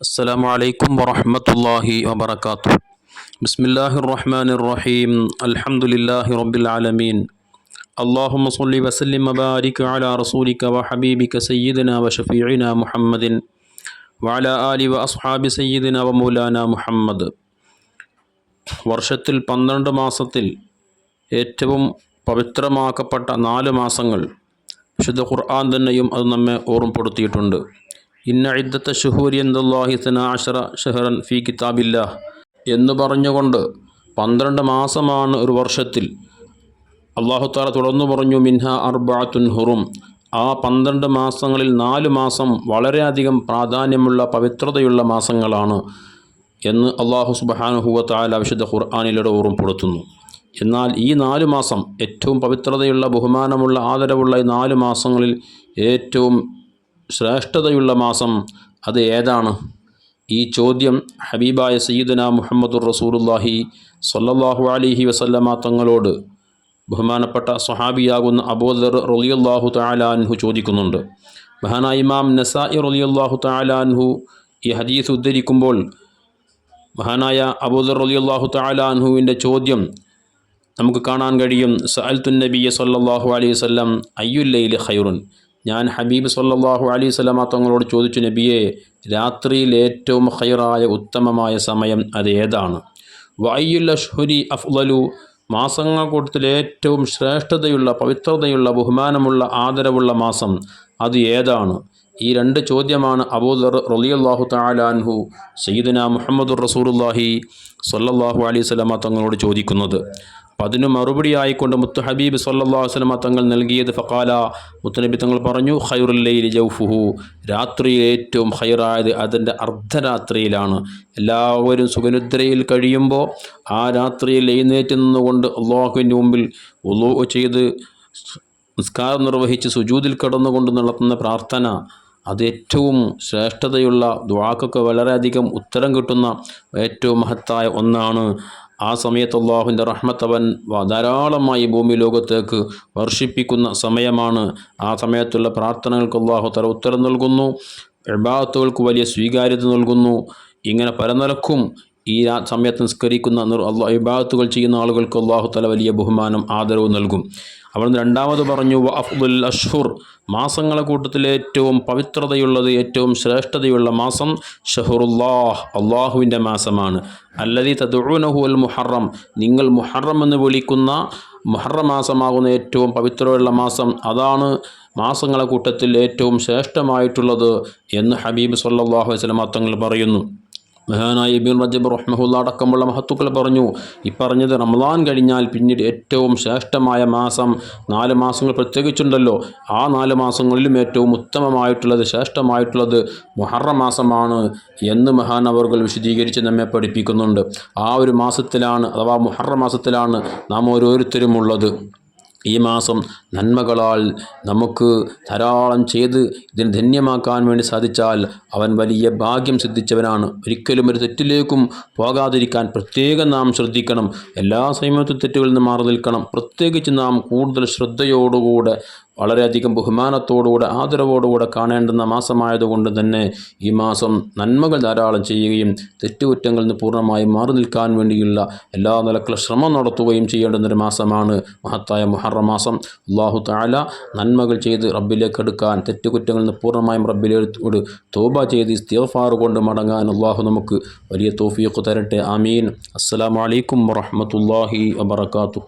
السلام عليكم ورحمة الله وبركاته بسم الله الرحمن الرحيم الحمد لله رب العالمين اللهم صل وسلم وبارك على رسولك وحبيبك سيدنا وشفيعنا محمد وعلى آل وأصحاب سيدنا ومولانا محمد വർഷത്തിൽ പന്ത്രണ്ട് മാസത്തിൽ ഏറ്റവും പവിത്രമാക്കപ്പെട്ട നാല് മാസങ്ങൾ വിശുദ്ധ ഖുർആൻ തന്നെയും അത് നമ്മെ ഓർമ്മപ്പെടുത്തിയിട്ടുണ്ട് ഇന്ന ഇദ്ദത്തെ ഷുഹൂരി എന്ദല്ലാഹി അഷറ ഷെഹറൻ ഫി കിതാബില്ല എന്ന് പറഞ്ഞുകൊണ്ട് പന്ത്രണ്ട് മാസമാണ് ഒരു വർഷത്തിൽ. അള്ളാഹു താല തുടർന്നു പറഞ്ഞു മിൻഹ അർബാത്തുൻ ഹുറും. ആ പന്ത്രണ്ട് മാസങ്ങളിൽ നാല് മാസം വളരെയധികം പ്രാധാന്യമുള്ള പവിത്രതയുള്ള മാസങ്ങളാണ് എന്ന് അള്ളാഹു സുബഹാനുഹുവ താല വിശുദ്ധ ഖുർആാനിലൂടെ ഓർമ്മപ്പെടുത്തുന്നു. എന്നാൽ ഈ നാല് മാസം ഏറ്റവും പവിത്രതയുള്ള ബഹുമാനമുള്ള ആദരവുള്ള ഈ നാല് മാസങ്ങളിൽ ഏറ്റവും ശ്രേഷ്ഠതയുള്ള മാസം അത് ഏതാണ്? ഈ ചോദ്യം ഹബീബായ സയ്യിദന മുഹമ്മദുർ റസൂലുല്ലാഹി സല്ലാഹു അലിഹി വസല്ലമ തങ്ങളോട് ബഹുമാനപ്പെട്ട സ്വഹാബിയാകുന്ന അബൂദർ റളിയല്ലാഹു താലാൻഹു ചോദിക്കുന്നുണ്ട്. മഹാന ഇമാം നസായി റളിയല്ലാഹു താലാൻഹു ഈ ഹദീസ് ഉദ്ധരിക്കുമ്പോൾ മഹാനായ അബൂദർ റളിയല്ലാഹു താലാൻഹുവിന്റെ ചോദ്യം നമുക്ക് കാണാൻ കഴിയും. സഅൽത്തുൻ നബിയ സല്ലാഹു അലൈഹി വസല്ലം അയ്യുല്ലയിൽ ഖൈറുൻ. ഞാൻ ഹബീബ് സല്ലാഹു അലൈഹി സ്വലാമ തങ്ങളോട് ചോദിച്ചു നബിയെ രാത്രിയിൽ ഏറ്റവും ഹൈറായ ഉത്തമമായ സമയം അത് ഏതാണ്? വയ്യുൽ അഷ്ഹുരി അഫ്ലലു മാസങ്ങൾ കൂട്ടത്തിൽ ഏറ്റവും ശ്രേഷ്ഠതയുള്ള പവിത്രതയുള്ള ബഹുമാനമുള്ള ആദരവുള്ള മാസം അത് ഏതാണ്? ഈ രണ്ട് ചോദ്യമാണ് അബൂദർ റലിയല്ലാഹു താലാൻഹു സയ്യിദന മുഹമ്മദുർ റസൂലുല്ലാഹി സല്ലാഹു അലൈഹി സ്വലാമ തങ്ങളോട് ചോദിക്കുന്നത്. അപ്പം അതിന് മറുപടിയായിക്കൊണ്ട് മുത്തു ഹബീബ് സല്ലാസ്ലമ തങ്ങൾ നൽകിയത് ഫക്കാല മുത്തുനബി തങ്ങൾ പറഞ്ഞു ഖൈറുല്ലൈലി ജൗഫുഹു. രാത്രി ഏറ്റവും ഹൈറായത് അതിന്റെ അർദ്ധരാത്രിയിലാണ്. എല്ലാവരും സുഖനിദ്രയിൽ കഴിയുമ്പോൾ ആ രാത്രിയിൽ എഴുന്നേറ്റ് നിന്നുകൊണ്ട് അള്ളാഹുവിന്റെ മുമ്പിൽ ഉള്ളു ചെയ്ത് നിസ്കാരം നിർവഹിച്ച് സുജൂതിൽ കടന്നുകൊണ്ട് നടത്തുന്ന പ്രാർത്ഥന അത് ഏറ്റവും ശ്രേഷ്ഠതയുള്ള ദ്വാക്കൊക്കെ വളരെയധികം ഉത്തരം കിട്ടുന്ന ഏറ്റവും മഹത്തായ ഒന്നാണ്. ആ സമയത്ത് അള്ളാഹുവിന്റെ റഹ്മത്തവൻ ധാരാളമായി ഭൂമി ലോകത്തേക്ക് വർഷിപ്പിക്കുന്ന സമയമാണ്. ആ സമയത്തുള്ള പ്രാർത്ഥനകൾക്ക് അള്ളാഹു തല ഉത്തരം നൽകുന്നു. വിഭാഗത്തുകൾക്ക് വലിയ സ്വീകാര്യത നൽകുന്നു. ഇങ്ങനെ പല നിലക്കും ഈ സമയത്ത് നിസ്കരിക്കുന്ന ഇബാത്തുകൾ ചെയ്യുന്ന ആളുകൾക്ക് അള്ളാഹു തല വലിയ ബഹുമാനം ആദരവ് നൽകും. അവിടുന്ന് രണ്ടാമത് പറഞ്ഞു അഫ്ദുൽ അഷ്ഹുർ. മാസങ്ങളെ കൂട്ടത്തിൽ ഏറ്റവും പവിത്രതയുള്ളത് ഏറ്റവും ശ്രേഷ്ഠതയുള്ള മാസം ഷഹുറുല്ലാഹ് അള്ളാഹുവിന്റെ മാസമാണ്. അല്ലതി തദുനഹു അൽ മുഹറം. നിങ്ങൾ മുഹറം എന്ന് വിളിക്കുന്ന മുഹറം മാസമാകുന്ന ഏറ്റവും പവിത്രമുള്ള മാസം അതാണ് മാസങ്ങളെ കൂട്ടത്തിൽ ഏറ്റവും ശ്രേഷ്ഠമായിട്ടുള്ളത് എന്ന് ഹബീബ് സല്ലാഹു വസ്ലം തങ്ങൾ പറയുന്നു. മഹാനായ ഇബിൻ റജബ് റഹ്മഹുല്ല അടക്കമുള്ള മഹത്തുക്കൾ പറഞ്ഞു ഇപ്പറഞ്ഞത് പറഞ്ഞത് റമദാൻ കഴിഞ്ഞാൽ പിന്നീട് ഏറ്റവും ശ്രേഷ്ഠമായ മാസം നാല് മാസങ്ങൾ പ്രത്യേകിച്ചുണ്ടല്ലോ. ആ നാല് മാസങ്ങളിലും ഏറ്റവും ഉത്തമമായിട്ടുള്ളത് ശ്രേഷ്ഠമായിട്ടുള്ളത് മുഹറ മാസമാണ് എന്ന് മഹാനവറുകൾ വിശദീകരിച്ച് നമ്മെ പഠിപ്പിക്കുന്നുണ്ട്. ആ ഒരു മാസത്തിലാണ് അഥവാ മുഹറ മാസത്തിലാണ് നാം ഓരോരുത്തരും ഉള്ളത് ഈ മാസം നന്മകളാൽ നമുക്ക് ധാരാളം ചെയ്ത് ഇതിനെ ധന്യമാക്കാൻ വേണ്ടി സാധിച്ചാൽ അവൻ വലിയ ഭാഗ്യം സിദ്ധിച്ചവനാണ്. ഒരിക്കലും ഒരു തെറ്റിലേക്കും പോകാതിരിക്കാൻ പ്രത്യേകം നാം ശ്രദ്ധിക്കണം. എല്ലാ സമയത്തും തെറ്റുകളിൽ നിന്ന് മാറി നിൽക്കണം. പ്രത്യേകിച്ച് നാം കൂടുതൽ ശ്രദ്ധയോടുകൂടെ വളരെയധികം ബഹുമാനത്തോടുകൂടെ ആദരവോടുകൂടെ കാണേണ്ടുന്ന മാസമായതുകൊണ്ട് തന്നെ ഈ മാസം നന്മകൾ ധാരാളം ചെയ്യുകയും തെറ്റുകുറ്റങ്ങളിൽ നിന്ന് പൂർണമായും മാറി നിൽക്കാൻ വേണ്ടിയുള്ള എല്ലാ നിലക്കുള്ള ശ്രമം നടത്തുകയും ചെയ്യേണ്ടുന്നൊരു മാസമാണ് മഹത്തായ മുഹറ മാസം. അള്ളാഹു താല നന്മകൾ ചെയ്ത് റബ്ബിലേക്ക് എടുക്കാൻ തെറ്റുകുറ്റങ്ങളിൽ നിന്ന് പൂർണമായും റബ്ബിലേക്ക് തോബ ചെയ്ത് ഇസ്തിഫാർ കൊണ്ട് മടങ്ങാൻ അള്ളാഹു നമുക്ക് വലിയ തോഫിയൊക്കെ തരട്ടെ. അമീൻ അസ്സാം വലൈക്കും വറഹമത്തല്ലാഹി വബർക്കാത്തു